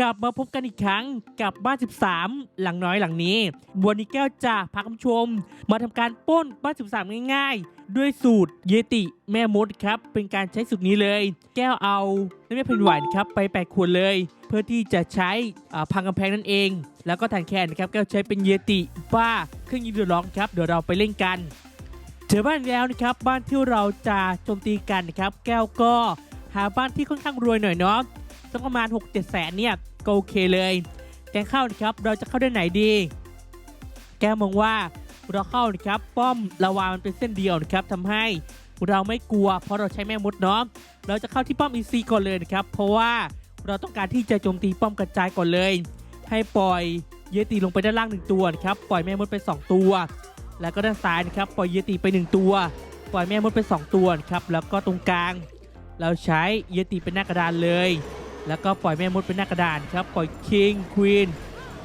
กลับมาพบกันอีกครั้งกับบ้าน 13 หลังน้อยหลังนี้ วันนี้แก้วจะพาคุณชม มาทำการป้นบ้าน 13 ง่ายๆ ด้วยสูตรเยติแม่มดครับ เป็นการใช้สูตรนี้เลย แก้วเอาน้ำมันเพนหวานครับไปแปดขวดเลย เพื่อที่จะใช้พังกำแพงนั่นเอง แล้วก็ฐานแคนนะครับแก้วใช้เป็นเยติบ้าเครื่องยิงเดือดร้อนครับเดี๋ยวเราไปเล่นกันเจอบ้านแล้วนะครับบ้านที่เราจะโจมตีกันนะครับแก้วก็หาบ้านที่ค่อนข้างรวยหน่อยเนาะ สักประมาณ 6 7 แสนเนี่ยก็โอเคเลยแกงเข้านะครับเราจะเข้าด้านไหนดี แกมองว่าเราเข้านะครับป้อมระวามันเป็นเส้นเดียวนะครับทำให้เราไม่กลัว เพราะเราใช้แม่มดเนาะเราจะเข้าที่ป้อมอีซีก่อนเลยนะครับ เพราะว่าเราต้องการที่จะโจมตีป้อมกระจายก่อนเลย ให้ปล่อยเยติลงไปด้านล่างหนึ่งตัวนะครับปล่อยแม่มดไปสองตัว แล้วก็ด้านซ้ายนะครับปล่อยเยติไป 1 ตัว ปล่อยแม่มดไป 2 ตัวนะครับแล้วก็ตรงกลาง เราใช้เยติเป็นหน้ากระดานเลย แล้วก็ปล่อยแม่มดเป็นหน้ากระดานครับ ปล่อยคิงควีน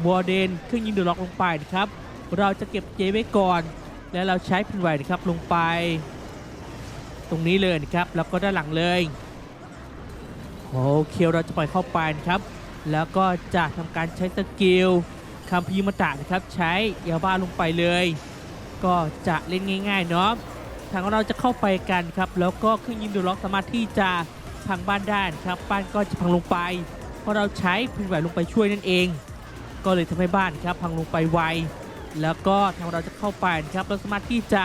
บัวเดนเครื่องยิงเดือดล็อกลงไปนะครับ เราจะเก็บเจไว้ก่อน แล้วเราใช้พินไหวนะครับลงไป ตรงนี้เลยนะครับ แล้วก็ด้านหลังเลยโอเคเราจะปล่อยเข้าไปนะครับ แล้วก็จะทำการใช้สกิลคัมพีมาตะนะครับ ใช้ยาบ้าลงไปเลย ก็จะเล่นง่ายๆเนาะทางของเราจะเข้าไปกันครับ แล้วก็เครื่องยิงดูล็อกสามารถที่จะ พังบ้านได้นครับบ้านก็จะพังลงไป เพราะเราใช้พินไหวลงไปช่วยนั่นเอง ก็เลยทำให้บ้านครับพังลงไปไวแล้วก็ทางเราจะเข้าไปครับเราสามารถที่จะ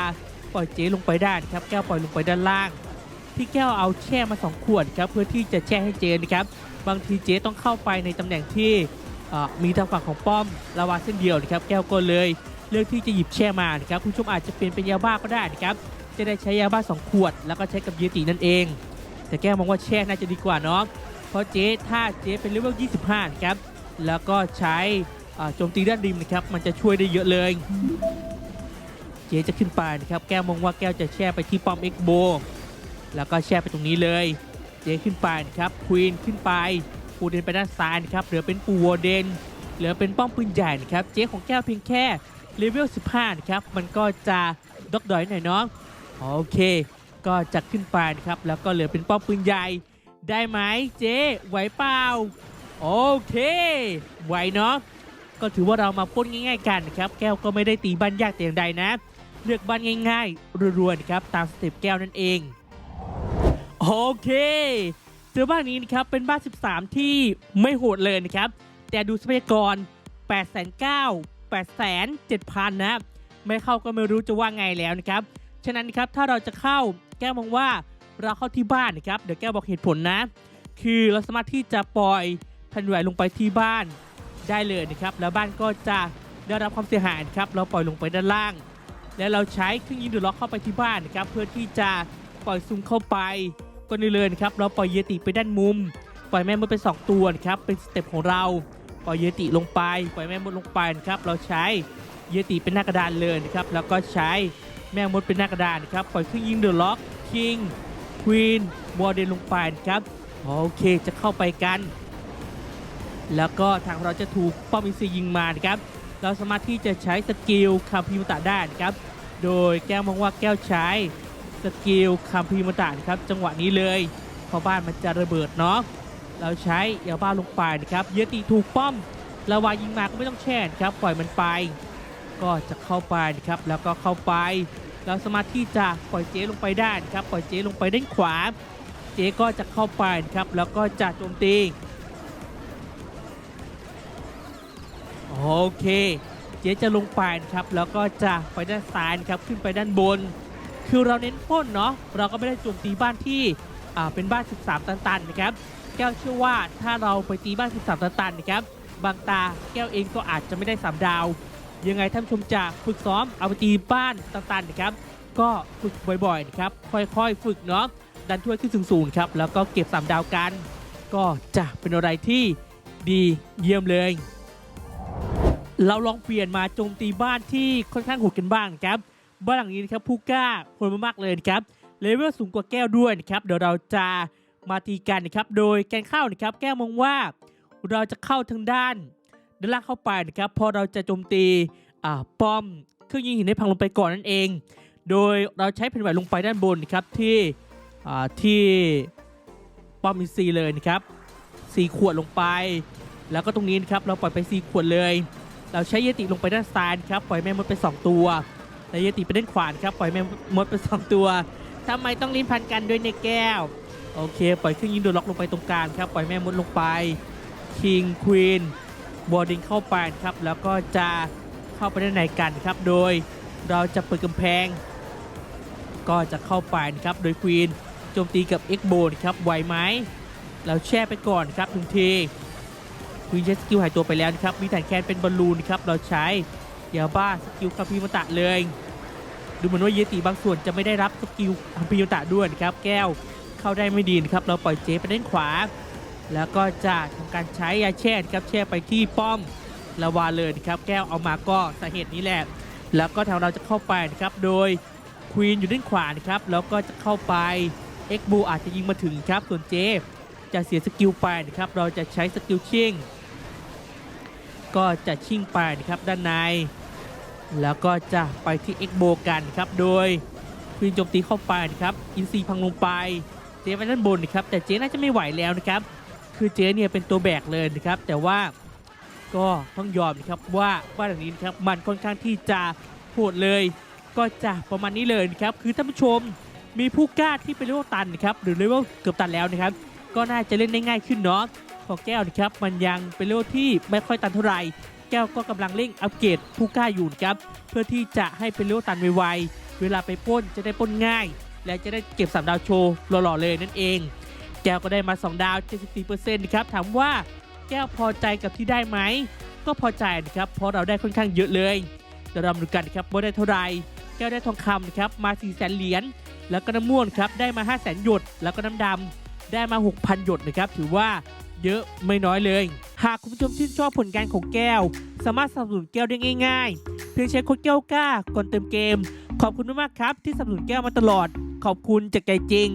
ปล่อยเจลงไปได้ครับ แก้วปล่อยลงไปด้านล่าง ที่แก้วเอาแช่มา 2 ขวดครับเพื่อที่จะแช่ให้เจนะครับบางทีเจต้องเข้าไปในตำแหน่งที่มีทางฝั่งของป้อมลาวาเส้นเดียวนะครับ แก้วก็เลยเลือกที่จะหยิบแช่มานะครับคุณผู้ชมอาจจะเปลี่ยนเป็นยาบ้าก็ได้นะครับจะได้ใช้ยาบ้า 2 ขวด แล้วก็ใช้กับเยตินั่นเอง แต่แก้วมองว่าแช่น่าจะดีกว่าเนาะเพราะเจ๊ถ้าเจ๊เป็นเลเวล 25 ครับ แล้วก็ใช้โจมตีด้านริมนะครับ มันจะช่วยได้เยอะเลย เจ๊จะขึ้นไปนะครับ แก้วมองว่าแก้วจะแช่ไปที่ป้อมเอ็กโบแล้วก็แช่ไปตรงนี้เลย เจ๊ขึ้นไปนะครับควีนขึ้นไปปูเดนไปด้านซ้ายนะครับ เหลือเป็นปูวอร์เดน เหลือเป็นป้อมปืนใหญ่นะครับ เจ๊ของแก้วเพียงแค่เลเวล 15 นะครับ มันก็จะดอกดอยหน่อยเนาะ โอเค ก็จะขึ้นไปนะครับ แล้วก็เหลือเป็นป้อมปืนใหญ่ได้ไหมเจ๊ไหวเปล่าโอเค ไหวเนาะก็ถือว่าเรามาพ่นง่าย ๆ กันนะครับ แก้วก็ไม่ได้ตีบ้านยากแต่อย่างใดนะ เลือกบ้านง่ายๆรัวๆนะครับตามสเต็ปแก้วนั่นเอง โอเคเจอบ้านนี้นะครับเป็นบ้าน 13 ที่ไม่โหดเลยนะครับ แต่ดูทรัพยากร 8 9 0 0 0 8 7 0 0 0 นะ ไม่เข้าก็ไม่รู้จะว่าไงแล้วนะครับ ฉะนั้นนครับถ้าเราจะเข้า แก้วมองว่าเราเข้าที่บ้านนะครับเดี๋ยวแก้วบอกเหตุผลนะ คือเราสามารถที่จะปล่อยแผ่นไหวลงไปที่บ้านได้เลยนะครับ แล้วบ้านก็จะได้รับความเสียหายครับเราปล่อยลงไปด้านล่าง แล้วเราใช้เครื่องยิงดูดล็อกเข้าไปที่บ้านนะครับเพื่อที่จะปล่อยซูมเข้าไปก็นี่เลยนะครับเราปล่อยเยติไปด้านมุม ปล่อยแม่มดไปสองตัวนะครับเป็นสเต็ปของเราปล่อยเยติลงไป ปล่อยแม่มดลงไปนะครับเราใช้เยติเป็นหน้ากระดานเลยนะครับแล้วก็ใช้ แม่มดเป็นหน้ากระดานครับปล่อยเครื่องยิงเดอะล็อกคิงควีนวอร์เดนลงไปนะครับโอเคจะเข้าไปกัน แล้วก็ทางเราจะถูกป้อมอินซียิงมานะครับเราสามารถที่จะใช้สกิลคาพิมตะได้นะครับ โดยแก้วมองว่าแก้วใช้สกิลคาพิมตะนะครับ จังหวะนี้เลยเพราะบ้านมันจะระเบิดเนาะเราใช้ยาบ้าลงไปนะครับ เยติถูกป้อมลาวายิงมาก็ไม่ต้องแช่นะครับ ปล่อยมันไป ก็จะเข้าไปนะครับ แล้วก็เข้าไป เราสามารถที่จะปล่อยเจ๊ลงไปได้นะครับ ปล่อยเจ๊ลงไปด้านขวา เจ๊ก็จะเข้าไปนะครับ แล้วก็จะโจมตี โอเค เจ๊จะลงไปนะครับ แล้วก็จะไปด้านซ้ายนะครับ ขึ้นไปด้านบน คือเราเน้นปล้นเนาะ เราก็ไม่ได้โจมตีบ้านที่อ่าเป็นบ้าน 13 ตันๆนะครับ แก้วเชื่อว่าถ้าเราไปตีบ้าน 13 ตันๆนะครับ บางตาแก้วเองก็อาจจะไม่ได้สามดาว ยังไงท่านชมจะฝึกซ้อมเอาไปตีบ้านตันๆนะครับ ก็ฝึกบ่อยๆนะครับ ค่อยๆ ฝึกเนาะ ดันถ้วยขึ้นสูงๆครับ แล้วก็เก็บสามดาวกัน ก็จะเป็นอะไรที่ดีเยี่ยมเลย เราลองเปลี่ยนมาโจมตีบ้านที่ค่อนข้างโหดกันบ้างนะครับ บ้านหลังนี้นะครับผู้กล้าโหดมากๆเลยครับ เลเวลสูงกว่าแก้วด้วยนะครับ เดี๋ยวเราจะมาตีกันนะครับ โดยการเข้านะครับ แก้วมองว่าเราจะเข้าทางด้าน ด้านล่างเข้าไปนะครับพอเราจะโจมตีป้อมเครื่องยิงหินให้พังลงไปก่อนนั่นเอง โดยเราใช้แผ่นไหวลงไปด้านบนนะครับที่ที่ป้อมอินซีเลยนะครับสีขวดลงไป แล้วก็ตรงนี้นะครับเราปล่อยไป 4 ขวดเลย เราใช้เยติลงไปด้านซ้ายนะครับปล่อยแม่มดไป 2 ตัวและเยติไปด้านขวานครับปล่อยแม่มดไป 2 ตัวทำไมต้องลิ้นพันกันด้วยในแก้วโอเค ปล่อยเครื่องยิงโดนล็อกลงไปตรงกลางครับปล่อยแม่มดลงไปคิงควีน บอร์ดิงเข้าไปครับ แล้วก็จะเข้าไปด้านในกันครับ โดยเราจะเปิดกำแพง ก็จะเข้าไปครับ โดยควีนโจมตีกับเอ็กโบนครับไหวไหมเราแช่ไปก่อนครับหนึ่งทีควีนใช้สกิลหายตัวไปแล้วนะครับ มีแทนแคนเป็นบอลลูนครับเราใช้ยาบ้าสกิลคาพิมตะเลย ดูเหมือนว่าเยติบางส่วนจะไม่ได้รับสกิลคาพิมตะด้วยนะครับ แก้วเข้าได้ไม่ดีนครับ เราปล่อยเจไปด้านขวา แล้วก็จะทำการใช้ยาแช่ครับแช่ไปที่ป้อมละวาเลยครับ แก้วเอามาก็สาเหตุนี้แหละ แล้วก็ทางเราจะเข้าไปนะครับ โดยควีนอยู่ด้านขวานะครับ แล้วก็จะเข้าไปเอ็กบูอาจจะยิงมาถึงครับ ส่วนเจฟจะเสียสกิลไปนะครับ เราจะใช้สกิลชิ่ง ก็จะชิ่งไปนะครับด้านใน แล้วก็จะไปที่เอ็กโบกันครับ โดยควีนโจมตีเข้าไปนะครับ อินซีพังลงไป เจ๊ไปด้านบนนะครับ แต่เจ๊น่าจะไม่ไหวแล้วนะครับ คือเจ๊เนี่ยเป็นตัวแบกเลยนะครับ แต่ว่าก็ต้องยอมนะครับว่าบ้านหลังนี้นะครับมันค่อนข้างที่จะโหดเลย ก็จะประมาณนี้เลยนะครับคือท่านผู้ชมมีผู้กล้าที่เป็นเลเวลตันนะครับหรือเลเวลเกือบตันแล้วนะครับ ก็น่าจะเล่นได้ง่ายขึ้นเนาะของแก้วนะครับมันยังเป็นเลเวลที่ไม่ค่อยตันเท่าไหร่แก้วก็กำลังเร่งอัปเกรดผู้กล้าอยู่นะครับเพื่อที่จะให้เป็นเลเวลตันไวๆเวลาไปป้นจะได้ป้นง่าย และจะได้เก็บ3ดาวโชว์หล่อๆเลยนั่นเอง แก้วก็ได้มา 2 ดาว 74%นะครับถามว่าแก้วพอใจกับที่ได้ไหม ก็พอใจนะครับ เพราะเราได้ค่อนข้างเยอะเลยเดี๋ยวเรามาดูกันครับว่าได้เท่าไหร่แก้วได้ทองคำนะครับมา 4 0 0 0 0 0เหรียญแล้วก็น้ำม่วงครับได้มา 5 0 0 0 0 0หยด แล้วก็น้ำดำได้มา 6,000 หยดนะครับถือว่าเยอะไม่น้อยเลย หากคุณผู้ชมชื่นชอบผลงานของแก้ว สามารถสนับสนุนแก้วได้ง่าย ๆ เพียงใช้โค้ดแก้วกล้าก่อนเติมเกม ขอบคุณมากครับที่สนับสนุนแก้วมาตลอด ขอบคุณจากใจจริง